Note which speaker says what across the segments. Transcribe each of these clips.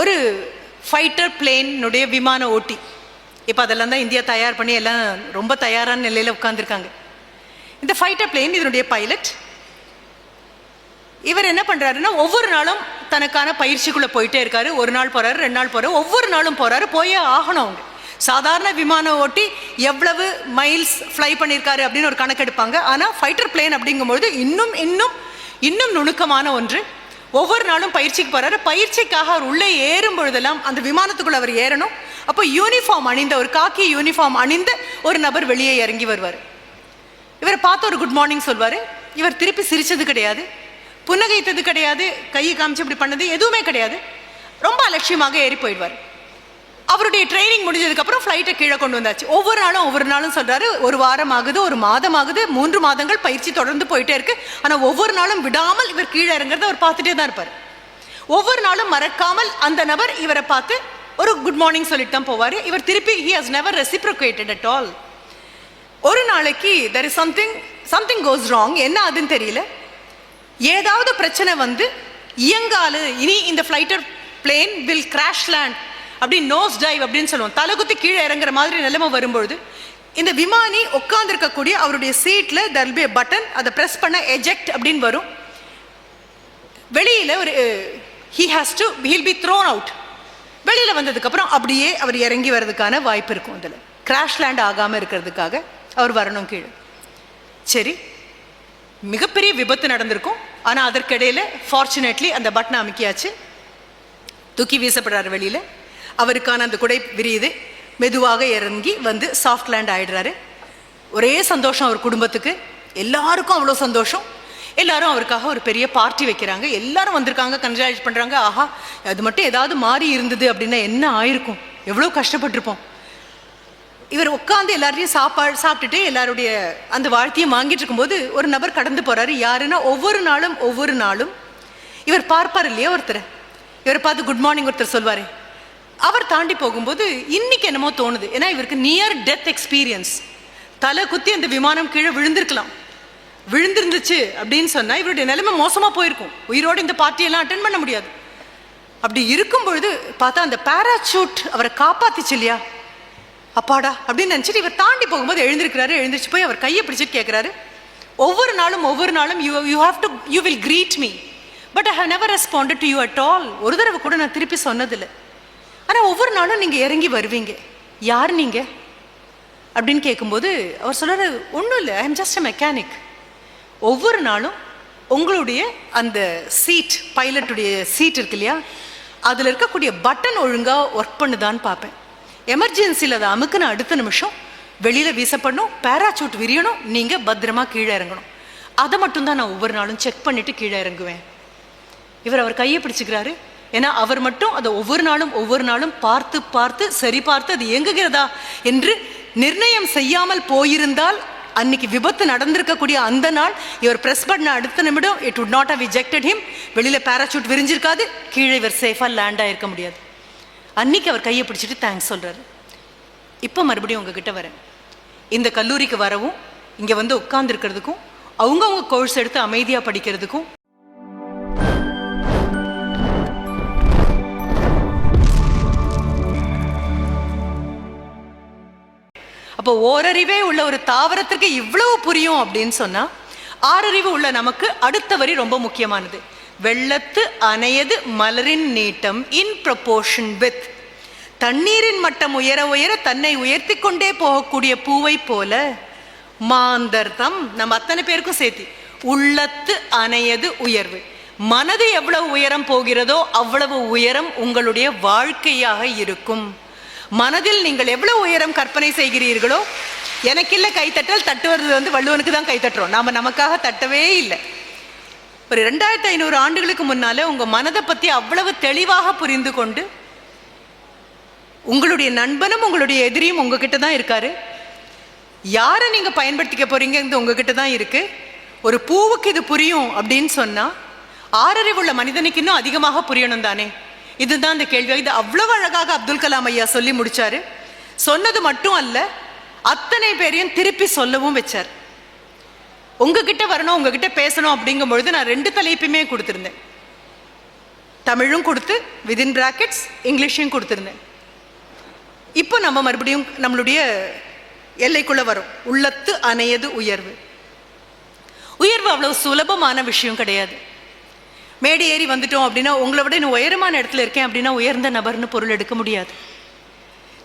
Speaker 1: ஒரு ஃபைட்டர் பிளேனுடைய விமான ஓட்டி. இப்போ அதெல்லாம் தான் இந்தியா தயார் பண்ணி எல்லாம் ரொம்ப தயாரான நிலையில் உட்காந்துருக்காங்க இந்த ஃபைட்டர் பிளேன் இதனுடைய பைலட் இவர் என்ன பண்ணுறாருன்னா ஒவ்வொரு நாளும் தனக்கான பயிற்சிக்குள்ளே போயிட்டே இருக்காரு. ஒரு நாள் போகிறாரு ரெண்டு நாள் போகிறாரு ஒவ்வொரு நாளும் போகிறாரு போயே ஆகணும் அவங்க. சாதாரண விமானம் ஓட்டி எவ்வளவு மைல்ஸ் ஃப்ளை பண்ணியிருக்காரு அப்படின்னு ஒரு கணக்கெடுப்பாங்க. ஆனால் ஃபைட்டர் பிளேன் அப்படிங்கும்பொழுது இன்னும் இன்னும் இன்னும் நுணுக்கமான ஒன்று ஒவ்வொரு நாளும் பயிற்சிக்கு போறாரு. பயிற்சிக்காக அவர் உள்ளே ஏறும் பொழுதெல்லாம் அந்த விமானத்துக்குள்ள அவர் ஏறணும். அப்போ யூனிஃபார்ம் அணிந்த ஒரு காக்கி யூனிஃபார்ம் அணிந்த ஒரு நபர் வெளியே இறங்கி வருவார். இவரை பார்த்து ஒரு குட் மார்னிங் சொல்வார். இவர் திருப்பி சிரிச்சது கிடையாது. புன்னகைத்தது கிடையாது. கையை காமிச்சு இப்படி பண்ணது எதுவுமே கிடையாது. ரொம்ப அலட்சியமாக ஏறி போயிடுவார். அவருடைய ட்ரைனிங் முடிஞ்சதுக்கப்புறம் ஃப்ளைட்டை கீழே கொண்டு வந்தாச்சு. ஒவ்வொரு நாளும் ஒவ்வொரு நாளும் சொல்கிறாரு ஒரு வாரம் ஆகுது ஒரு மாதம் ஆகுது மூன்று மாதங்கள் பயிற்சி தொடர்ந்து போயிட்டே இருக்கு. ஆனால் ஒவ்வொரு நாளும் விடாமல் இவர் கீழே இறங்குறத அவர் பார்த்துட்டே தான் இருப்பார். ஒவ்வொரு நாளும் மறக்காமல் அந்த நபர் இவரை பார்த்து ஒரு குட் மார்னிங் சொல்லிட்டு தான் போவார். இவர் திருப்பி he has never reciprocated at all ஒரு நாளைக்கு there is something something goes wrong என்ன ஆகுதுன்னு தெரியல. ஏதாவது பிரச்சனை வந்து இயங்காலு இனி இந்த fighter plane will crash land அப்படி நோஸ் டைவ் அப்படின்னு சொல்லுவோம். தலைகுத்தி கீழே இறங்குற மாதிரி நிலைமை வரும்பொழுது இந்த விமானி உட்கார்ந்துருக்கக்கூடிய அவருடைய சீட்டில் தர் பி பட்டன் அதை ப்ரெஸ் பண்ண எஜெக்ட் அப்படின்னு வரும். வெளியில் ஒரு he has to he'll be thrown out வெளியில் வந்ததுக்கப்புறம் அப்படியே அவர் இறங்கி வர்றதுக்கான வாய்ப்பு இருக்கும் அதில். கிராஷ் லேண்ட் ஆகாமல் இருக்கிறதுக்காக அவர் வரணும் கீழே. சரி மிகப்பெரிய விபத்து நடந்திருக்கும். ஆனால் அதற்கிடையில் ஃபார்ச்சுனேட்லி அந்த பட்டனை அமைக்கியாச்சு. தூக்கி வீசப்படுறாரு வெளியில். அவருக்கான அந்த குடை விரியுது. மெதுவாக இறங்கி வந்து சாஃப்ட் லேண்ட் ஆயிடுறாரு. ஒரே சந்தோஷம் அவர் குடும்பத்துக்கு. எல்லாருக்கும் அவ்வளோ சந்தோஷம். எல்லாரும் அவருக்காக ஒரு பெரிய பார்ட்டி வைக்கிறாங்க. எல்லாரும் வந்திருக்காங்க கன்ஜாலேட் பண்ணுறாங்க ஆஹா அது மட்டும் ஏதாவது மாறி இருந்தது அப்படின்னா என்ன ஆயிருக்கும்? எவ்வளோ கஷ்டப்பட்டிருப்போம். இவர் உட்காந்து எல்லாரையும் சாப்பாடு சாப்பிட்டுட்டு எல்லாருடைய அந்த வாழ்த்தையும் வாங்கிட்டு இருக்கும்போது ஒரு நபர் கடந்து போறாரு. யாருன்னா ஒவ்வொரு நாளும் ஒவ்வொரு நாளும் இவர் பார்ப்பார் இல்லையா ஒருத்தர்? இவரை பார்த்து குட் மார்னிங் ஒருத்தர் சொல்வாரு. அவர் தாண்டி போகும்போது இன்னைக்கு என்னமோ தோணுது. ஏன்னா இவருக்கு நியர் டெத் எக்ஸ்பீரியன்ஸ் தலை குத்தி அந்த விமானம் கீழே விழுந்திருக்கலாம். விழுந்திருந்துச்சு அப்படின்னு சொன்னால் இவருடைய நிலைமை மோசமாக போயிருக்கும். உயிரோடு இந்த பார்ட்டியெல்லாம் அட்டன் பண்ண முடியாது. அப்படி இருக்கும் பொழுது பார்த்தா அந்த பேராசூட் அவரை காப்பாத்துச்சு இல்லையா? அப்பாடா அப்படின்னு நினச்சிட்டு இவர் தாண்டி போகும்போது எழுந்திருக்கிறாரு. எழுந்திரிச்சு போய் அவர் கையை பிடிச்சிட்டு கேட்குறாரு ஒவ்வொரு நாளும் ஒவ்வொரு நாளும் you you have to you will greet me but I have never responded to you at all ஒரு தடவை கூட நான் திருப்பி சொன்னதில்லை. ஆனால் ஒவ்வொரு நாளும் நீங்கள் இறங்கி வருவீங்க. யார் நீங்கள் அப்படின்னு கேட்கும்போது அவர் சொல்கிறார் ஒன்றும் இல்லை I am just a mechanic ஒவ்வொரு நாளும் உங்களுடைய அந்த சீட் பைலட்டுடைய சீட் இருக்கு இல்லையா? அதில் இருக்கக்கூடிய பட்டன் ஒழுங்காக ஒர்க் பண்ணுதான்னு பார்ப்பேன். எமர்ஜென்சியில் அதை அமுக்குன அடுத்த நிமிஷம் வெளியில் வீசப்படணும் பேராசூட் விரியணும் நீங்கள் பத்திரமா கீழே இறங்கணும். அதை மட்டும்தான் நான் ஒவ்வொரு நாளும் செக் பண்ணிவிட்டு கீழே இறங்குவேன். இவர் அவர் கையை பிடிச்சிக்கிறாரு. ஏன்னா அவர் மட்டும் அதை ஒவ்வொரு நாளும் ஒவ்வொரு நாளும் பார்த்து பார்த்து சரி பார்த்து அது இயங்குகிறதா என்று நிர்ணயம் செய்யாமல் போயிருந்தால் அன்னைக்கு விபத்து நடந்திருக்கக்கூடிய அந்த நாள் இவர் பிரஸ் பண்ண அடுத்த நிமிடம் it would not have rejected him வெளியில் பேராசூட் விரிஞ்சிருக்காது கீழே இவர் சேஃபாக லேண்ட் ஆகிருக்க முடியாது. அன்னைக்கு அவர் கையை பிடிச்சிட்டு தேங்க்ஸ் சொல்கிறார் இப்போ மறுபடியும் உங்ககிட்ட வரேன். இந்த கல்லூரிக்கு வரவும் இங்கே வந்து உட்கார்ந்துருக்கிறதுக்கும் அவங்கவுங்க கோர்ஸ் எடுத்து அமைதியாக படிக்கிறதுக்கும் அப்போ ஓரறிவே உள்ள ஒரு தாவரத்திற்கு இவ்வளவு புரியும் அப்படின்னு சொன்னா ஆறறிவு உள்ள நமக்கு அடுத்த வரி ரொம்ப முக்கியமானது. வெள்ளத்து அணையது மலரின் நீட்டம் இன் ப்ரொபோர்ஷன் வித் தண்ணீரின் மட்டம் உயர உயர தன்னை உயர்த்தி கொண்டே போகக்கூடிய பூவை போல மாந்தர்தம் நம்ம அத்தனை பேருக்கும் சேர்த்து உள்ளத்து அணையது உயர்வு. மனது எவ்வளவு உயரம் போகிறதோ அவ்வளவு உயரம் உங்களுடைய வாழ்க்கையாக இருக்கும். மனதில் நீங்கள் எவ்வளவு உயரம் கற்பனை செய்கிறீர்களோ எனக்கில்ல கைத்தட்டல் தட்டுவது வந்து வள்ளுவனுக்கு தான் கைத்தட்டுறோம் நாம நமக்காக தட்டவே இல்லை. ஒரு ரெண்டாயிரத்தி ஐநூறு ஆண்டுகளுக்கு முன்னால உங்க மனதை பத்தி அவ்வளவு தெளிவாக புரிந்து கொண்டு உங்களுடைய நண்பனும் உங்களுடைய எதிரியும் உங்ககிட்ட தான் இருக்காரு. யாரை நீங்க பயன்படுத்திக்க போறீங்கிறது உங்ககிட்ட தான் இருக்கு. ஒரு பூவுக்கு இது புரியும் அப்படின்னு சொன்னா ஆறறிவுள்ள மனிதனுக்கு இன்னும் அதிகமாக புரியணும் தானே? இதுதான் இந்த கேள்வி. இது அவ்வளவு அழகாக அப்துல் கலாம் ஐயா சொல்லி முடிச்சாரு. சொன்னது மட்டும் அல்ல அத்தனை பேரையும் திருப்பி சொல்லவும் வச்சார். உங்ககிட்ட வரணும் உங்ககிட்ட பேசணும் அப்படிங்கும் பொழுது நான் ரெண்டு தலைப்புமே கொடுத்துருந்தேன். தமிழும் கொடுத்து விதின் பிராக்கெட்ஸ் இங்கிலீஷையும் கொடுத்துருந்தேன். இப்போ நம்ம மறுபடியும் நம்மளுடைய எல்லைக்குள்ள வரும். உள்ளத்து அணையது உயர்வு. உயர்வு அவ்வளவு சுலபமான விஷயம் கிடையாது. மேடை ஏறி வந்துட்டோம் அப்படின்னா உங்களை விட இன்னும் உயரமான இடத்துல இருக்கேன் அப்படின்னா உயர்ந்த நபர்னு பொருள் எடுக்க முடியாது.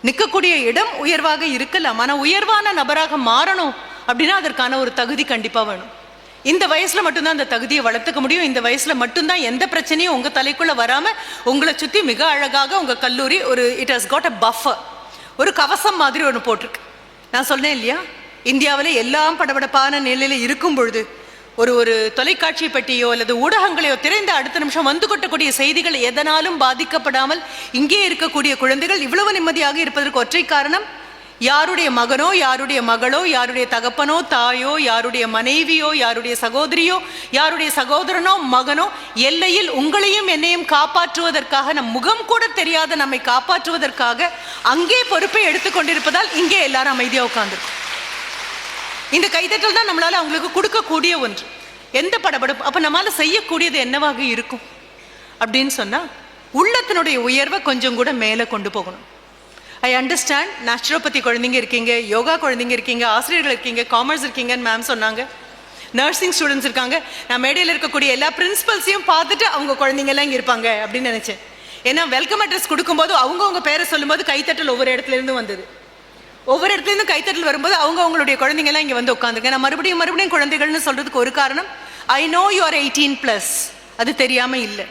Speaker 1: நிற்கக்கூடிய இடம் உயர்வாக இருக்கலாம் ஆனால் உயர்வான நபராக மாறணும் அப்படின்னா அதற்கான ஒரு தகுதி கண்டிப்பாக வேணும். இந்த வயசுல மட்டும்தான் அந்த தகுதியை வளர்த்துக்க முடியும். இந்த வயசுல மட்டும்தான் எந்த பிரச்சனையும் உங்க தலைக்குள்ள வராம உங்களை சுத்தி மிக அழகாக உங்க கல்லூரி ஒரு it has got a buffer ஒரு கவசம் மாதிரி ஒன்று போட்டிருக்கு. நான் சொன்னேன் இல்லையா? இந்தியாவில் எல்லாம் படபடப்பான நிலையில இருக்கும் பொழுது ஒரு ஒரு தொலைக்காட்சி பெட்டியோ அல்லது ஊடகங்களையோ திறந்த அடுத்த நிமிஷம் வந்து கொட்டக்கூடிய செய்திகள் எதனாலும் பாதிக்கப்படாமல் இங்கே இருக்கக்கூடிய குழந்தைகள் இவ்வளவு நிம்மதியாக இருப்பதற்கு ஒற்றை காரணம் யாருடைய மகனோ யாருடைய மகளோ யாருடைய தகப்பனோ தாயோ யாருடைய மனைவியோ யாருடைய சகோதரியோ யாருடைய சகோதரனோ மகனோ எல்லையில் உங்களையும் என்னையும் காப்பாற்றுவதற்காக நம் முகம் கூட தெரியாத நம்மை காப்பாற்றுவதற்காக அங்கே பொறுப்பை எடுத்துக்கொண்டிருப்பதால் இங்கே எல்லாரும் அமைதியாக உட்கார்ந்துருக்கோம். இந்த கைதட்டல் தான் நம்மளால் அவங்களுக்கு கொடுக்கக்கூடிய ஒன்று. எந்த படபடப்பு? அப்போ நம்மளால் செய்யக்கூடியது என்னவாக இருக்கும்? அப்படின்னு சொன்னால் உள்ளத்தினுடைய உயர்வை கொஞ்சம் கூட மேலே கொண்டு போகணும். ஐ அண்டர்ஸ்டாண்ட் நேச்சுரோபதி குழந்தைங்க இருக்கீங்க யோகா குழந்தைங்க இருக்கீங்க ஆசிரியர்கள் இருக்கீங்க காமர்ஸ் இருக்கீங்கன்னு மேம் சொன்னாங்க. நர்சிங் ஸ்டூடெண்ட்ஸ் இருக்காங்க. நான் மேடையில் இருக்கக்கூடிய எல்லா பிரின்சிபல்ஸையும் பார்த்துட்டு அவங்க குழந்தைங்கெல்லாம் இங்கே இருப்பாங்க அப்படின்னு நினச்சேன். ஏன்னா வெல்கம் அட்ரஸ் கொடுக்கும்போது அவங்கவுங்க பேரை சொல்லும்போது கைத்தட்டல் ஒவ்வொரு இடத்துல இருந்து வந்தது. ஒவ்வொரு இடத்துலேருந்து கைத்தட்டல் வரும்போது அவங்க அவங்களுடைய குழந்தைங்கலாம் இங்கே வந்து உட்காந்துருக்கேன் நான் மறுபடியும் மறுபடியும் குழந்தைகள்னு சொல்கிறதுக்கு ஒரு காரணம் I know your eighteen plus அது தெரியாமல் இல்லை.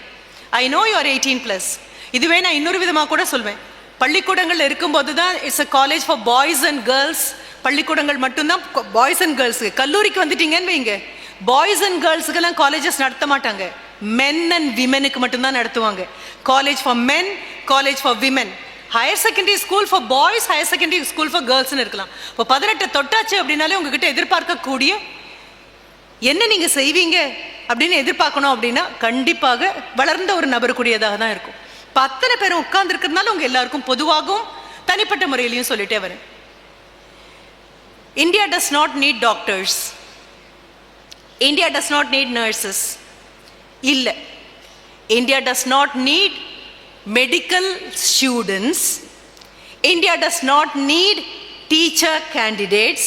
Speaker 1: I know your eighteen plus இதுவே நான் இன்னொரு விதமாக கூட சொல்வேன். பள்ளிக்கூடங்கள் இருக்கும்போது தான் it's a college for boys and girls பள்ளிக்கூடங்கள் மட்டும்தான் பாய்ஸ் அண்ட் கேர்ள்ஸுக்கு கல்லூரிக்கு வந்துட்டீங்கன்னு வைங்க. பாய்ஸ் அண்ட் கேர்ள்ஸுக்கெல்லாம் காலேஜஸ் நடத்த மாட்டாங்க. மென் அண்ட் விமெனுக்கு மட்டும்தான் நடத்துவாங்க. College for men college for women higher secondary school for boys higher secondary school for கேர்ள்ஸ்னு இருக்கலாம். இப்போ பதினெட்டு தொட்டாச்சு அப்படின்னாலே உங்ககிட்ட எதிர்பார்க்கக்கூடிய என்ன நீங்கள் செய்வீங்க அப்படின்னு எதிர்பார்க்கணும் அப்படின்னா கண்டிப்பாக வளர்ந்த ஒரு நபருக்குரியதாக தான் இருக்கும். இப்போ அத்தனை பேரும் உட்கார்ந்துருக்கிறதுனால உங்கள் எல்லாருக்கும் பொதுவாகவும் தனிப்பட்ட முறையிலையும் சொல்லிட்டே வரேன். India does not need doctors India does not need nurses இல்லை. India does not need medical students India does not need teacher candidates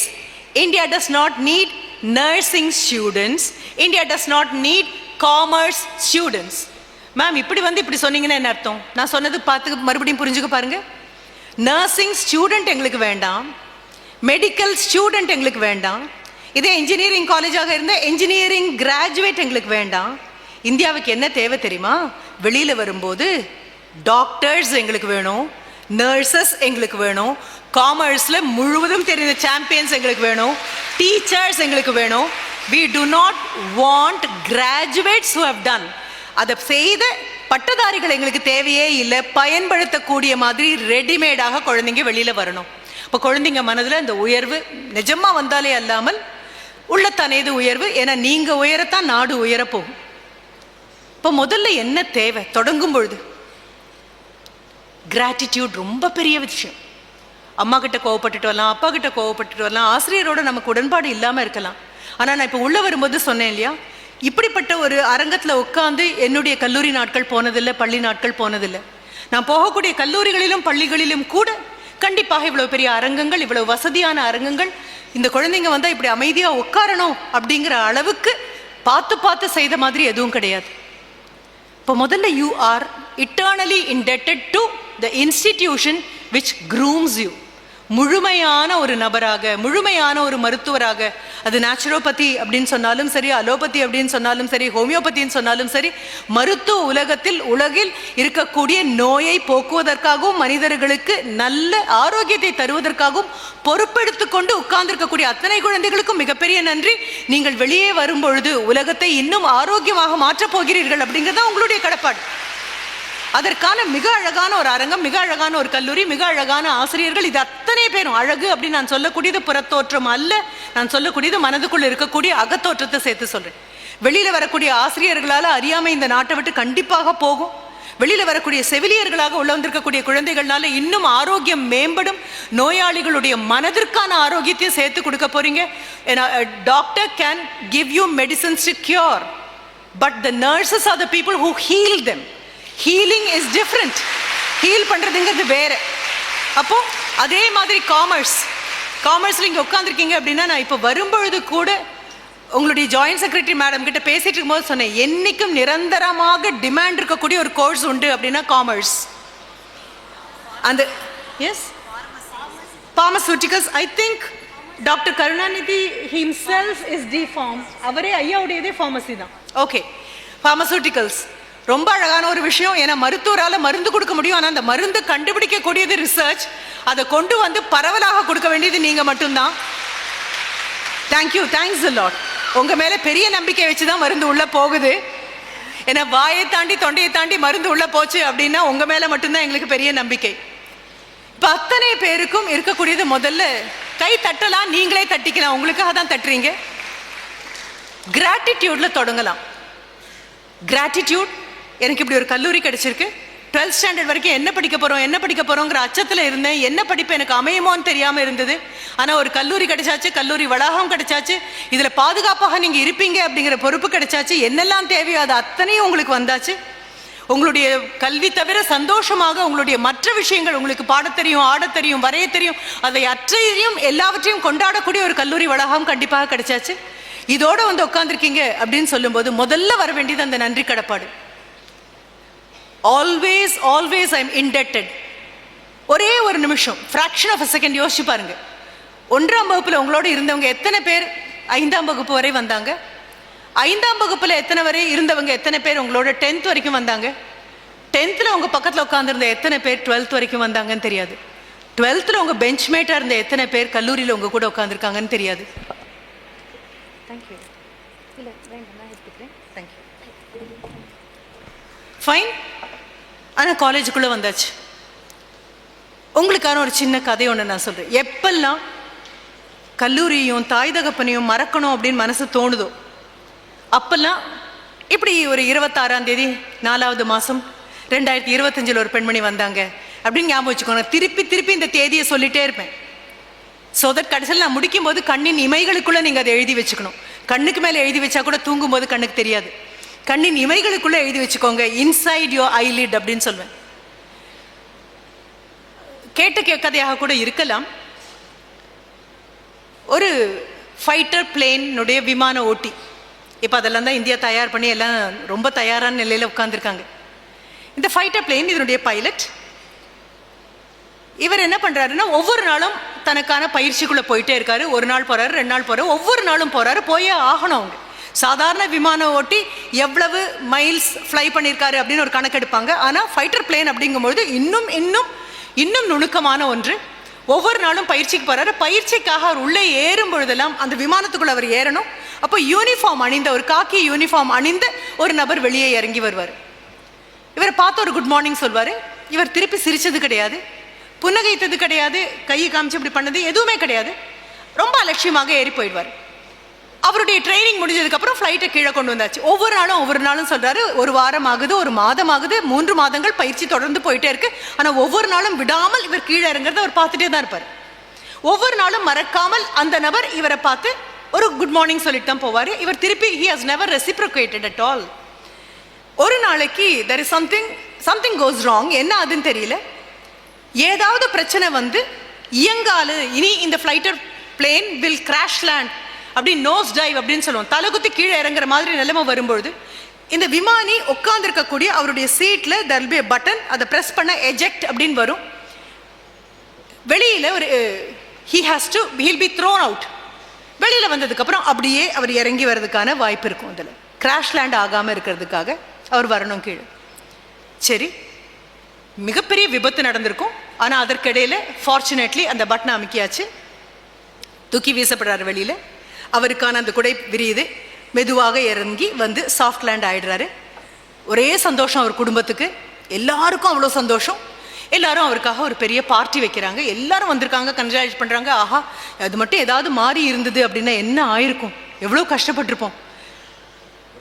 Speaker 1: India does not need nursing students India does not need commerce students ma'am இப்படி வந்து இப்படி சொன்னீங்கன்னா என்ன அர்த்தம்? நான் சொன்னது பார்த்து மறுபடியும் புரிஞ்சுக்க பாருங்க. நர்சிங் ஸ்டூடெண்ட் எங்களுக்கு வேண்டாம். மெடிக்கல் ஸ்டூடெண்ட் எங்களுக்கு வேண்டாம். இதே இன்ஜினியரிங் காலேஜாக இருந்தால் இன்ஜினியரிங் கிராஜுவேட் எங்களுக்கு வேண்டாம். இந்தியாவுக்கு என்ன தேவை தெரியுமா? வெளியில் வரும்போது டாக்டர்ஸ் எங்களுக்கு வேணும் நர்சஸ் எங்களுக்கு வேணும் காமர்ஸில் முழுவதும் தெரிந்த சாம்பியன்ஸ் எங்களுக்கு வேணும் டீச்சர்ஸ் எங்களுக்கு வேணும். We do not want graduates who have done அதை செய்த பட்டதாரிகள் எங்களுக்கு தேவையே இல்லை. பயன்படுத்தக்கூடிய மாதிரி ரெடிமேடாக குழந்தைங்க வெளியில் வரணும். இப்போ குழந்தைங்க மனதில் இந்த உயர்வு நிஜமாக வந்தாலே அல்லாமல் உள்ளத்தனது உயர்வு? ஏன்னா நீங்கள் உயரத்தான் நாடு உயரப்போகும் இப்போ முதல்ல என்ன தேவை? தொடங்கும் பொழுது. கிராட்டிடியூட் ரொம்ப பெரிய விஷயம். அம்மா கிட்ட கோவப்பட்டுட்டு வரலாம் அப்பா கிட்ட கோவப்பட்டுட்டு வரலாம் ஆசிரியரோட நமக்கு உடன்பாடு இல்லாமல் இருக்கலாம். ஆனால் நான் இப்போ உள்ளே வரும்போது சொன்னேன் இல்லையா? இப்படிப்பட்ட ஒரு அரங்கத்தில் உட்காந்து என்னுடைய கல்லூரி நாட்கள் போனதில்லை பள்ளி நாட்கள் போனதில்லை. நான் போகக்கூடிய கல்லூரிகளிலும் பள்ளிகளிலும் கூட கண்டிப்பாக இவ்வளோ பெரிய அரங்கங்கள் இவ்வளோ வசதியான அரங்கங்கள் இந்த குழந்தைங்க வந்தால் இப்படி அமைதியாக உட்காரணும் அப்படிங்கிற அளவுக்கு பார்த்து பார்த்து செய்த மாதிரி எதுவும் கிடையாது. இப்போ முதல்ல you are eternally indebted to the institution which grooms you முழுமையான ஒரு நபராக முழுமையான ஒரு மருத்துவராக அது நேச்சுரோபதி அப்படின்னு சொன்னாலும் சரி அலோபதி அப்படின்னு சொன்னாலும் சரி ஹோமியோபதின்னு சொன்னாலும் சரி மருத்துவ உலகத்தில் உலகில் இருக்கக்கூடிய நோயை போக்குவதற்காகவும் மனிதர்களுக்கு நல்ல ஆரோக்கியத்தை தருவதற்காகவும் பொறுப்பெடுத்து கொண்டு உட்கார்ந்திருக்கக்கூடிய அத்தனை குழந்தைகளுக்கும் மிகப்பெரிய நன்றி. நீங்கள் வெளியே வரும்பொழுது உலகத்தை இன்னும் ஆரோக்கியமாக மாற்றப் போகிறீர்கள் அப்படிங்கிறது உங்களுடைய கடப்பாடு. அதற்கான மிக அழகான ஒரு அரங்கம் மிக அழகான ஒரு கல்லூரி மிக அழகான ஆசிரியர்கள். இது அத்தனை பேரும் அழகு அப்படின்னு நான் சொல்லக்கூடியது புறத்தோற்றம் அல்ல. நான் சொல்லக்கூடியது மனதுக்குள்ள இருக்கக்கூடிய அகத்தோற்றத்தை சேர்த்து சொல்றேன். வெளியில வரக்கூடிய ஆசிரியர்களால அறியாமை இந்த நாட்டை விட்டு கண்டிப்பாக போகும். வெளியில வரக்கூடிய செவிலியர்களாக உள்ள வந்திருக்கக்கூடிய குழந்தைகள்னால இன்னும் ஆரோக்கியம் மேம்படும். நோயாளிகளுடைய மனதிற்கான ஆரோக்கியத்தையும் சேர்த்து கொடுக்க போறீங்க. Doctor can give you medicines to cure but the nurses are the people who heal them healing is different heal பண்ணுறதுங்கிறது வேற. அப்போ அதே மாதிரி காமர்ஸ் காமர்ஸில் இங்கே உட்காந்துருக்கீங்க அப்படின்னா நான் இப்போ வரும்பொழுது கூட உங்களுடைய ஜாயின்ட் செக்ரட்டரி மேடம் கிட்ட பேசிட்டு இருக்கும்போது சொன்னேன் என்னைக்கும் நிரந்தரமாக டிமாண்ட் இருக்கக்கூடிய ஒரு கோர்ஸ் உண்டு அப்படின்னா காமர்ஸ் அந்த S pharmaceuticals I think doctor Karunanidhi himself is D pharm அவரே ஐயாவுடையதே ஃபார்மசி தான். Okay pharmaceuticals. ரொம்ப அழகான ஒரு விஷயம். ஏன்னா மருத்துவரால் மருந்து கொடுக்க முடியும். ஆனால் அந்த மருந்து கண்டுபிடிக்கக்கூடியது ரிசர்ச் அதை கொண்டு வந்து பரவலாக கொடுக்க வேண்டியது நீங்கள் மட்டும்தான். தேங்க்யூ தேங்க்ஸ் லாட் உங்கள் மேலே பெரிய நம்பிக்கை வச்சு தான் மருந்து உள்ளே போகுது. ஏன்னா வாயை தாண்டி தொண்டையை தாண்டி மருந்து உள்ளே போச்சு அப்படின்னா உங்கள் மேலே மட்டும்தான் எங்களுக்கு பெரிய நம்பிக்கை. இப்போ அத்தனை பேருக்கும் இருக்கக்கூடியது முதல்ல கை தட்டலாம் நீங்களே தட்டிக்கலாம். உங்களுக்காக தான் தட்டுறீங்க. கிராட்டிடியூடில் தொடங்கலாம். கிராட்டிடியூட் எனக்கு இப்படி ஒரு கல்லூரி கிடைச்சிருக்கு. 12th ஸ்டாண்டர்ட் வரைக்கும் என்ன படிக்க போகிறோம் என்ன படிக்க போகிறோங்கிற அச்சத்தில் இருந்தேன். என்ன படிப்பு எனக்கு அமையுமோன்னு தெரியாமல் இருந்தது. ஆனால் ஒரு கல்லூரி கிடைச்சாச்சு கல்லூரி வளாகம் கிடைச்சாச்சு. இதில் பாதுகாப்பாக நீங்கள் இருப்பீங்க அப்படிங்கிற பொறுப்பு கிடைச்சாச்சு. என்னெல்லாம் தேவையோ அது அத்தனையும் உங்களுக்கு வந்தாச்சு. உங்களுடைய கல்வி தவிர சந்தோஷமாக உங்களுடைய மற்ற விஷயங்கள் உங்களுக்கு பாட தெரியும் ஆட தெரியும் வரைய தெரியும். அதை அற்றையும் எல்லாவற்றையும் கொண்டாடக்கூடிய ஒரு கல்லூரி வளாகம் கண்டிப்பாக கிடைச்சாச்சு. இதோடு வந்து உட்காந்துருக்கீங்க அப்படின்னு சொல்லும்போது முதல்ல வர வேண்டியது அந்த நன்றி கடப்பாடு. Always always I'm indebted. ஒரே ஒரு நிமிஷம் ஃப்ராக்ஷன் ஆஃப் அ செகண்ட் யோசிச்சு பாருங்க. ஒன்றாம் வகுப்புல உங்களோட இருந்தவங்க எத்தனை பேர் ஐந்தாம் வகுப்பு வரை வந்தாங்க? ஐந்தாம் வகுப்புல எத்தனை வரை இருந்தவங்க எத்தனை பேர் உங்களோட டென்த் வரைக்கும் வந்தாங்க? டென்த்தில் உங்க பக்கத்தில் உட்காந்துருந்த எத்தனை பேர் டுவெல்த் வரைக்கும் வந்தாங்கன்னு தெரியாது. டுவெல்த்தில் உங்க பெஞ்ச்மேட்டாக இருந்த எத்தனை பேர் கல்லூரியில் உங்க கூட உட்காந்துருக்காங்கன்னு தெரியாது.
Speaker 2: தேங்க்யூ இல்லை வேண்டாம் நான் எடுத்துக்கிறேன்.
Speaker 1: தேங்க்யூ ஃபைன் ஆனால் காலேஜுக்குள்ளே வந்தாச்சு. உங்களுக்கான ஒரு சின்ன கதை ஒன்று நான் சொல்கிறேன் எப்பெல்லாம் கல்லூரியையும் தாய் தகப்பனையும் மறக்கணும் அப்படின்னு மனசு தோணுதோ அப்பெல்லாம் இப்படி ஒரு இருபத்தாறாம் தேதி நாலாவது மாதம் ரெண்டாயிரத்தி இருபத்தஞ்சில் ஒரு பெண்மணி வந்தாங்க அப்படின்னு ஞாபகம் வச்சுக்கோங்க. திருப்பி திருப்பி இந்த தேதியை சொல்லிட்டே இருப்பேன். ஸோ தட் கடைசியில் நான் முடிக்கும் போது கண்ணின் இமைகளுக்குள்ளே நீங்கள் அதை எழுதி வச்சுக்கணும். கண்ணுக்கு மேலே எழுதி வச்சா கூட தூங்கும்போது கண்ணுக்கு தெரியாது. கண்ணின் இமைகளுக்குள்ளே எழுதி வச்சுக்கோங்க இன்சைட் யோர் ஐலிட் அப்படின்னு சொல்வேன். கேட்ட கே- கதையாக கூட இருக்கலாம். ஒரு ஃபைட்டர் பிளேனுடைய விமான ஓட்டி. இப்போ அதெல்லாம் தான் இந்தியா தயார் பண்ணி எல்லாம் ரொம்ப தயாரான நிலையில் உட்காந்துருக்காங்க இந்த ஃபைட்டர் பிளேன் இதனுடைய பைலட் இவர் என்ன பண்ணுறாருன்னா ஒவ்வொரு நாளும் தனக்கான பயிற்சிக்குள்ளே போயிட்டே இருக்காரு. ஒரு நாள் போகிறாரு ரெண்டு நாள் போகிறாரு ஒவ்வொரு நாளும் போகிறாரு போயே ஆகணும் அவங்க. சாதாரண விமானம் ஓட்டி எவ்வளவு மைல்ஸ் ஃப்ளை பண்ணியிருக்காரு அப்படின்னு ஒரு கணக்கெடுப்பாங்க ஆனால் ஃபைட்டர் பிளேன் அப்படிங்கும்பொழுது இன்னும் இன்னும் இன்னும் நுணுக்கமான ஒன்று. ஒவ்வொரு நாளும் பயிற்சிக்கு போறாரு. பயிற்சிக்காக அவர் உள்ளே ஏறும் பொழுதெல்லாம் அந்த விமானத்துக்குள்ள அவர் ஏறணும். அப்போ யூனிஃபார்ம் அணிந்த ஒரு காக்கி யூனிஃபார்ம் அணிந்த ஒரு நபர் வெளியே இறங்கி வருவார். இவரை பார்த்து ஒரு குட் மார்னிங் சொல்வார். இவர் திருப்பி சிரித்தது கிடையாது. புன்னகைத்தது கிடையாது. கையை காமிச்சு இப்படி பண்ணது எதுவுமே கிடையாது. ரொம்ப அலட்சியமாக ஏறி போயிடுவார். அவருடைய ட்ரைனிங் முடிஞ்சதுக்கப்புறம் ஃப்ளைட்டை கீழே கொண்டு வந்தாச்சு. ஒவ்வொரு நாளும் ஒவ்வொரு நாளும் சொல்கிறாரு ஒரு வாரம் ஆகுது ஒரு மாதம் ஆகுது மூன்று மாதங்கள் பயிற்சி தொடர்ந்து போயிட்டே இருக்கு. ஆனால் ஒவ்வொரு நாளும் விடாமல் இவர் கீழே இறங்குறத அவர் பார்த்துட்டே தான் இருப்பார். ஒவ்வொரு நாளும் மறக்காமல் அந்த நபர் இவரை பார்த்து ஒரு குட் மார்னிங் சொல்லிட்டு தான் போவார். இவர் திருப்பி he has never reciprocated at all ஒரு நாளைக்கு there is something something goes wrong என்ன அதுன்னு தெரியல. ஏதாவது பிரச்சனை வந்து இயங்காலு இனி இந்த fighter plane will crash land அப்படி நோஸ் டைவ் அப்படின்னு சொல்லுவோம். தலைகுத்தி கீழே இறங்குற மாதிரி நிலைமை வரும்பொழுது இந்த விமானி உட்காந்துருக்கக்கூடிய அவருடைய சீட்ல தர் பி பட்டன் அதை ப்ரெஸ் பண்ண எஜெக்ட் அப்படின்னு வரும். வெளியில ஒரு he has to he'll be thrown out வெளியில வந்ததுக்கப்புறம் அப்படியே அவர் இறங்கி வர்றதுக்கான வாய்ப்பு இருக்கும் அதில். கிராஷ் லேண்ட் ஆகாமல் இருக்கிறதுக்காக அவர் வரணும் கீழே. சரி மிகப்பெரிய விபத்து நடந்திருக்கும். ஆனால் அதற்கிடையில் ஃபார்ச்சுனேட்லி அந்த பட்டனை அமைக்கியாச்சு. தூக்கி வீசப்படுறாரு வெளியில். அவருக்கான அந்த குடை விரியுது. மெதுவாக இறங்கி வந்து சாஃப்ட் லேண்ட் ஆயிடுறாரு. ஒரே சந்தோஷம் அவர் குடும்பத்துக்கு. எல்லாருக்கும் அவ்வளோ சந்தோஷம். எல்லாரும் அவருக்காக ஒரு பெரிய பார்ட்டி வைக்கிறாங்க. எல்லாரும் வந்திருக்காங்க கன்கிராலேட் பண்ணுறாங்க ஆஹா அது மட்டும் ஏதாவது மாறி இருந்தது அப்படின்னா என்ன ஆயிருக்கும்? எவ்வளோ கஷ்டப்பட்டிருப்போம்.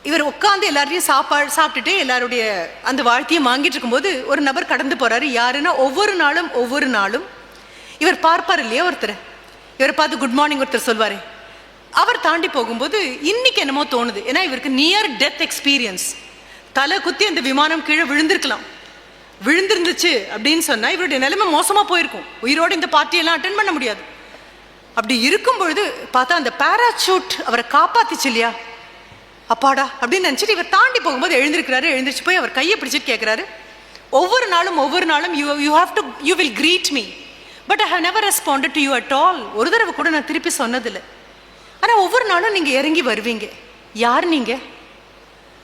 Speaker 1: இவர் உட்காந்து எல்லாரையும் சாப்பாடு சாப்பிட்டுட்டு எல்லாருடைய அந்த வாழ்த்தையும் வாங்கிட்டு இருக்கும்போது ஒரு நபர் கடந்து போறாரு. யாருன்னா ஒவ்வொரு நாளும் ஒவ்வொரு நாளும். இவர் பார்ப்பார் இல்லையா ஒருத்தர்? இவர் பார்த்து குட் மார்னிங் ஒருத்தர் சொல்வாரு. அவர் தாண்டி போகும்போது இன்னைக்கு என்னமோ தோணுது. ஏன்னா இவருக்கு நியர் டெத் எக்ஸ்பீரியன்ஸ் தலை குத்தி அந்த விமானம் கீழே விழுந்திருக்கலாம். விழுந்திருந்துச்சு அப்படின்னு சொன்னால் இவருடைய நிலைமை மோசமாக போயிருக்கும். உயிரோடு இந்த பார்ட்டியெல்லாம் அட்டன் பண்ண முடியாது. அப்படி இருக்கும் பொழுது பார்த்தா அந்த பேராசூட் அவரை காப்பாத்திச்சு இல்லையா? அப்பாடா அப்படின்னு நினச்சிட்டு இவர் தாண்டி போகும்போது எழுந்திருக்கிறாரு எழுந்திரிச்சு போய் அவர் கையை பிடிச்சிட்டு கேட்குறாரு ஒவ்வொரு நாளும் ஒவ்வொரு நாளும் you you have to you will greet me but I have never responded to you at all ஒரு தடவை கூட நான் திருப்பி சொன்னதில்லை. ஆனால் ஒவ்வொரு நாளும் நீங்கள் இறங்கி வருவீங்க. யார் நீங்கள்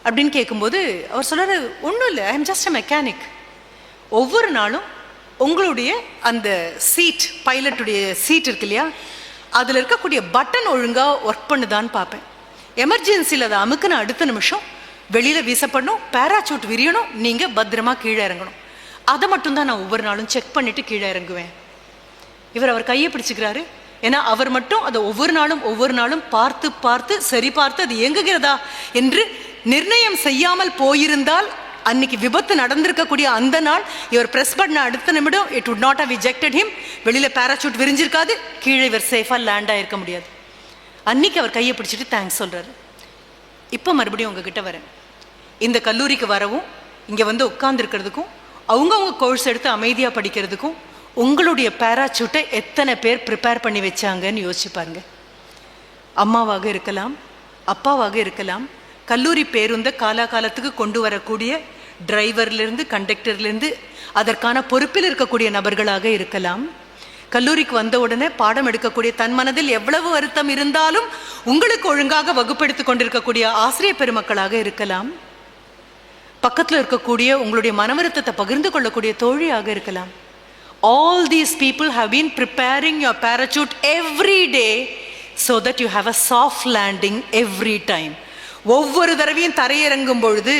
Speaker 1: அப்படின்னு கேட்கும்போது அவர் சொல்கிறார் ஒன்றும் இல்லை ஐ ஜஸ்ட் அ மெக்கானிக் ஒவ்வொரு நாளும் உங்களுடைய அந்த சீட் பைலட்டுடைய சீட் இருக்கு இல்லையா? அதில் இருக்கக்கூடிய பட்டன் ஒழுங்காக ஒர்க் பண்ணுதான்னு பார்ப்பேன். எமர்ஜென்சியில் அதை அமுக்குன அடுத்த நிமிஷம் வெளியில் வீசப்படணும் பேராசூட் விரியணும் நீங்கள் பத்திரமா கீழே இறங்கணும். அதை மட்டும்தான் நான் ஒவ்வொரு நாளும் செக் பண்ணிவிட்டு கீழே இறங்குவேன். இவர் அவர் கையை பிடிச்சிக்கிறாரு. ஏன்னா அவர் மட்டும் அதை ஒவ்வொரு நாளும் ஒவ்வொரு நாளும் பார்த்து பார்த்து சரி பார்த்து அது இயங்குகிறதா என்று நிர்ணயம் செய்யாமல் போயிருந்தால் அன்னைக்கு விபத்து நடந்திருக்கக்கூடிய அந்த நாள் இவர் ப்ரெஸ் பண்ண அடுத்த நிமிடம் it would not have rejected him வெளியில் பேராசூட் விரிஞ்சிருக்காது கீழே இவர் சேஃபாக லேண்ட் ஆகிருக்க முடியாது. அன்னைக்கு அவர் கையை பிடிச்சிட்டு தேங்க்ஸ் சொல்கிறாரு இப்போ மறுபடியும் உங்ககிட்ட வரேன். இந்த கல்லூரிக்கு வரவும் இங்கே வந்து உட்காந்துருக்கிறதுக்கும் அவங்கவுங்க கோர்ஸ் எடுத்து அமைதியாக படிக்கிறதுக்கும் உங்களுடைய பேராசூட்டை எத்தனை பேர் ப்ரிப்பேர் பண்ணி வச்சாங்கன்னு யோசிச்சு பாருங்க. அம்மாவாக இருக்கலாம் அப்பாவாக இருக்கலாம் கல்லூரி பேருந்தை காலாகாலத்துக்கு கொண்டு வரக்கூடிய டிரைவர்லேருந்து கண்டக்டர்லேருந்து அதற்கான பொறுப்பில் இருக்கக்கூடிய நபர்களாக இருக்கலாம். கல்லூரிக்கு வந்த உடனே பாடம் எடுக்கக்கூடிய தன் மனதில் எவ்வளவு வருத்தம் இருந்தாலும் உங்களுக்கு ஒழுங்காக வகுப்பெடுத்து கொண்டிருக்கக்கூடிய ஆசிரியர் பெருமக்களாக இருக்கலாம். பக்கத்தில் இருக்கக்கூடிய உங்களுடைய மனவருத்தத்தை பகிர்ந்து கொள்ளக்கூடிய தோழியாக இருக்கலாம். all these people have been preparing your parachute every day so that you have a soft landing every time ஒவ்வொரு தடவையும் தரையிறங்கும் பொழுது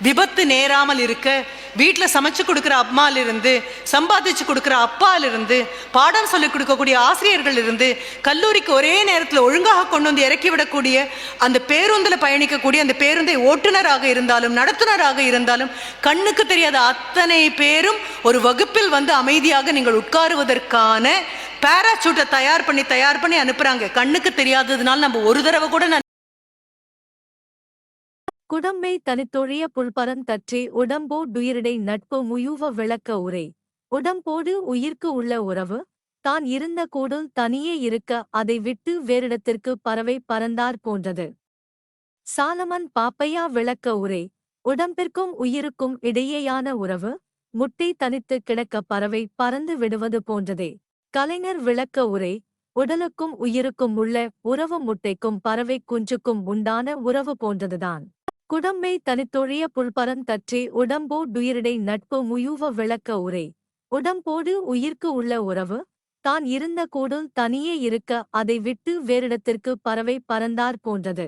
Speaker 1: விபத்து நேராமல் இருக்க வீட்டில் சமைச்சு கொடுக்குற அம்மாலிருந்து சம்பாதிச்சு கொடுக்குற அப்பாலிருந்து பாடம் சொல்லிக் கொடுக்கக்கூடிய ஆசிரியர்கள் இருந்து கல்லூரிக்கு ஒரே நேரத்தில் ஒழுங்காக கொண்டு வந்து இறக்கி விடக்கூடிய அந்த பேருந்தில் பயணிக்கக்கூடிய அந்த பேருந்தை ஓட்டுநராக இருந்தாலும் நடத்துனராக இருந்தாலும் கண்ணுக்கு தெரியாத அத்தனை பேரும் ஒரு வகுப்பில் வந்து அமைதியாக நீங்கள் உட்காருவதற்கான பேராசூட்டை தயார் பண்ணி தயார் பண்ணி அனுப்புகிறாங்க கண்ணுக்கு தெரியாததுனால நம்ம ஒரு தடவை கூட
Speaker 3: குடம்மை தனித்தொழிய புல்பரன் தற்றே உடம்போ டுயிரிடை நட்பு முயுவ விளக்க உரை. உடம்போடு உயிர்க்கு உள்ள உறவு. தான் இருந்த கூடும் தனியே இருக்க அதை விட்டு வேறிடத்திற்கு பறவை பறந்தார் போன்றது. சாலமன் பாப்பையா விளக்க உரை. உடம்பிற்கும் உயிருக்கும் இடையேயான உறவு. முட்டை தனித்து கிடக்க பறவை பறந்து விடுவது போன்றதே. கலைஞர் விளக்க உரை. உடலுக்கும் உயிருக்கும் உள்ள உறவு முட்டைக்கும் பறவை குஞ்சுக்கும் உண்டான உறவு போன்றதுதான். குடம்பை தனித்தொழிய புல்பரன் தற்றே உடம்போ டுயிரிடை நட்பு முயூவ விளக்க உரை. உடம்போடு உயிர்க்கு உள்ள உறவு தான் இருந்த கூடும் தனியே இருக்க அதை விட்டு வேறிடத்திற்கு பறவை பறந்தார் போன்றது.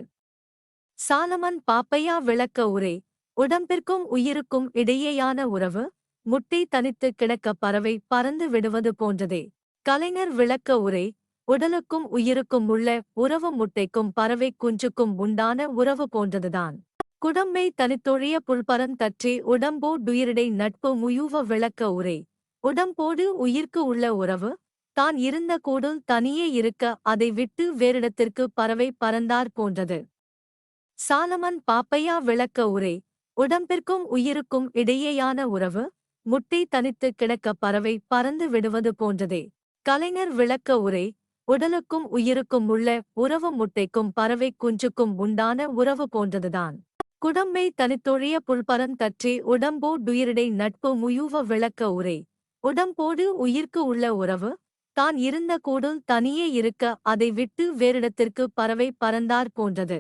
Speaker 3: சாலமன் பாப்பையா விளக்க உரை. உடம்பிற்கும் உயிருக்கும் இடையேயான உறவு முட்டை தனித்து கிடக்க பறவை பறந்து விடுவது போன்றதே. கலைஞர் விளக்க உரை. உடலுக்கும் உயிருக்கும் உள்ள உறவு முட்டைக்கும் பறவை குஞ்சுக்கும் உண்டான உறவு போன்றதுதான். குடம்மை தனித்தொழிய புல்பரன் தற்றே உடம்போ டுயிரிடை நட்பு முயுவ விளக்க உரை. உடம்போடு உயிர்க்கு உள்ள உறவு? தான் இருந்த கூடும் தனியே இருக்க அதை விட்டு வேறிடத்திற்கு பறவை பறந்தார் போன்றது. சாலமன் பாப்பையா விளக்க உரை. உடம்பிற்கும் உயிருக்கும் இடையேயான உறவு? முட்டை தனித்து கிடக்க பறவை பறந்து விடுவது போன்றதே. கலைஞர் விளக்க உரை. உடலுக்கும் உயிருக்கும் உள்ள உறவு முட்டைக்கும் பறவை குஞ்சுக்கும் உண்டான உறவு போன்றதுதான். குடம்பை தனித்தொழிய புல்பரன் தற்றே உடம்போ டுயிரிடை நட்பு முயுவ விளக்க உரை. உடம்போடு உயிர்க்கு உள்ள உறவு. தான் இருந்த கூடும் தனியே இருக்க அதை விட்டு வேறிடத்திற்கு பறவை பறந்தார் போன்றது.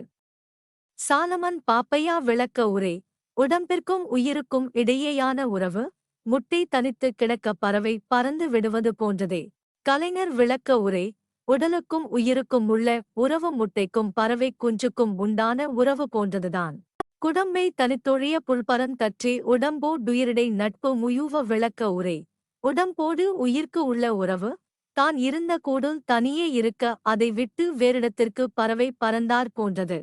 Speaker 3: சாலமன் பாப்பையா விளக்க உரை. உடம்பிற்கும் உயிருக்கும் இடையேயான உறவு. முட்டை தனித்து கிடக்க பறவை பறந்து விடுவது போன்றதே. கலைஞர் விளக்க உரை. உடலுக்கும் உயிருக்கும் உள்ள உறவு முட்டைக்கும் பறவை குஞ்சுக்கும் உண்டான உறவு போன்றதுதான். குடம்பை தனித்தொழிய புல்பரம் தற்றே உடம்போ டுயிரிடை நட்பு முயுவ விளக்க உரை. உடம்போடு உயிர்க்கு உள்ள உறவு. தான் இருந்த கூடும் தனியே இருக்க அதை விட்டு வேறிடத்திற்கு பறவை பறந்தார் போன்றது.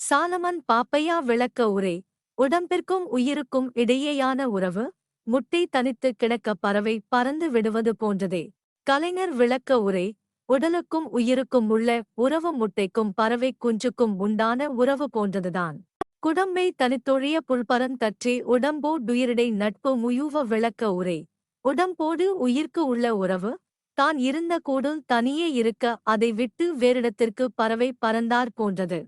Speaker 3: சாலமன் பாப்பையா விளக்க உரை. உடம்பிற்கும் உயிருக்கும் இடையேயான உறவு. முட்டை தனித்து கிடக்க பறவை பறந்து விடுவது போன்றதே. கலைஞர் விளக்க உரை. உடலுக்கும் உயிருக்கும் உள்ள உறவு முட்டைக்கும் பறவை குஞ்சுக்கும் உண்டான உறவு போன்றதுதான். குடம்பை தனித்தொழிய புல்பரம் தற்றே உடம்போ டுயிரிடை நட்பு முயுவ விளக்க உரை. உடம்போடு உயிர்க்கு உள்ள உறவு? தான் இருந்த கூடும் தனியே இருக்க அதை விட்டு வேறிடத்திற்கு பறவை பறந்தார் போன்றது.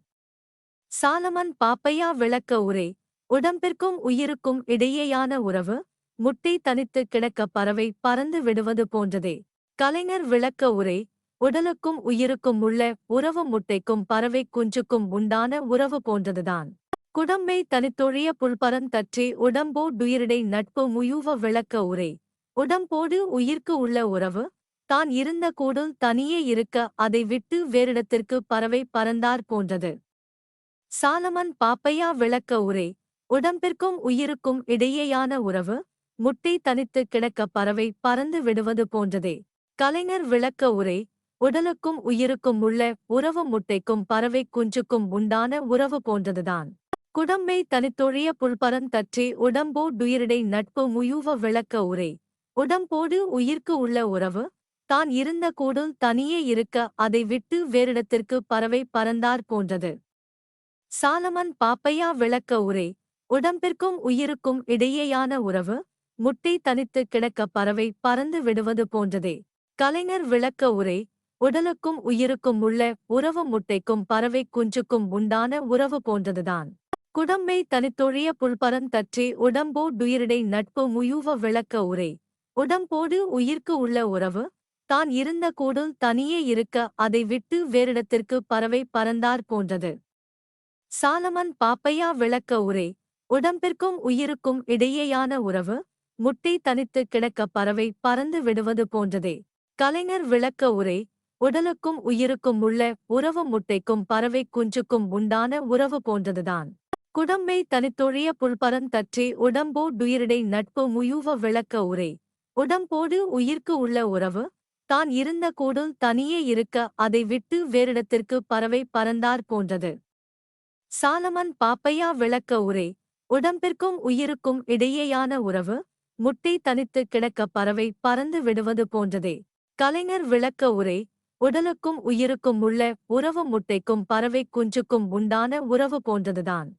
Speaker 3: சாலமன் பாப்பையா விளக்க உரை. உடம்பிற்கும் உயிருக்கும் இடையேயான உறவு? முட்டை தனித்து கிடக்க பறவை பறந்து விடுவது போன்றதே. கலைஞர் விளக்க உரை. உடலுக்கும் உயிருக்கும் உள்ள உறவு முட்டைக்கும் பறவை குஞ்சுக்கும் உண்டான உறவு போன்றதுதான். குடம்பை தனித்தொழிய புல்பரன் தற்றே உடம்போ டுயிரிடை நட்பு முயுவ விளக்க உரை. உடம்போடு உயிர்க்கு உள்ள உறவு? தான் இருந்த கூடும் தனியே இருக்க அதை விட்டு வேறிடத்திற்கு பறவை பறந்தார் போன்றது. சாலமன் பாப்பையா விளக்க உரை. உடம்பிற்கும் உயிருக்கும் இடையேயான உறவு? முட்டை தனித்து கிடக்க பறவை பறந்து விடுவது போன்றதே. கலைஞர் விளக்க உரை. உடலுக்கும் உயிருக்கும் உள்ள உறவு முட்டைக்கும் பறவை குஞ்சுக்கும் உண்டான உறவு போன்றதுதான். குடம்பை தனித்தொழிய புல்பரன் தற்றி உடம்போ டுயிரிடை நட்பு முயூவ விளக்க உரை. உடம்போடு உயிர்க்கு உள்ள உறவு? தான் இருந்த கூடும் தனியே இருக்க அதை விட்டு வேறிடத்திற்கு பறவை பறந்தார் போன்றது. சாலமன் பாப்பையா விளக்க உரை. உடம்பிற்கும் உயிருக்கும் இடையேயான உறவு? முட்டை தனித்து கிடக்க பறவை பறந்து விடுவது போன்றதே. கலைஞர் விளக்க உரை. உடலுக்கும் உயிருக்கும் உள்ள உறவு முட்டைக்கும் பறவை குஞ்சுக்கும் உண்டான உறவு போன்றதுதான். குடம்மை தனித்தொழிய புல்பரம் தற்றே உடம்போ டுயிரிடை நட்பு முயுவ விளக்க உரை. உடம்போடு உயிர்க்கு உள்ள உறவு? தான் இருந்த கூடும் தனியே இருக்க அதை விட்டு வேறிடத்திற்கு பறவை பறந்தார் போன்றது. சாலமன் பாப்பையா விளக்க உரை. உடம்பிற்கும் உயிருக்கும் இடையேயான உறவு? முட்டை தனித்து கிடக்க பறவை பறந்து விடுவது போன்றதே. கலைஞர் விளக்க உரை. உடலுக்கும் உயிருக்கும் உள்ள உறவு முட்டைக்கும் பறவை குஞ்சுக்கும் உண்டான உறவு போன்றதுதான். குடம்பை தனித்தொழிய புல்பரன் தற்றி உடம்போ டுயிரிடை நட்பு முயூவ விளக்க உரை. உடம்போடு உயிர்க்கு உள்ள உறவு. தான் இருந்த கூடும் தனியே இருக்க அதை விட்டு வேறிடத்திற்கு பறவை பறந்தார் போன்றது. சாலமன் பாப்பையா விளக்க உரை. உடம்பிற்கும் உயிருக்கும் இடையேயான உறவு. முட்டை தனித்து கிடக்க பறவை பறந்து விடுவது போன்றதே. கலைஞர் விளக்க உரை. உடலுக்கும் உயிருக்கும் உள்ள உறவு முட்டைக்கும் பறவை குஞ்சுக்கும் உண்டான உறவு போன்றதுதான்.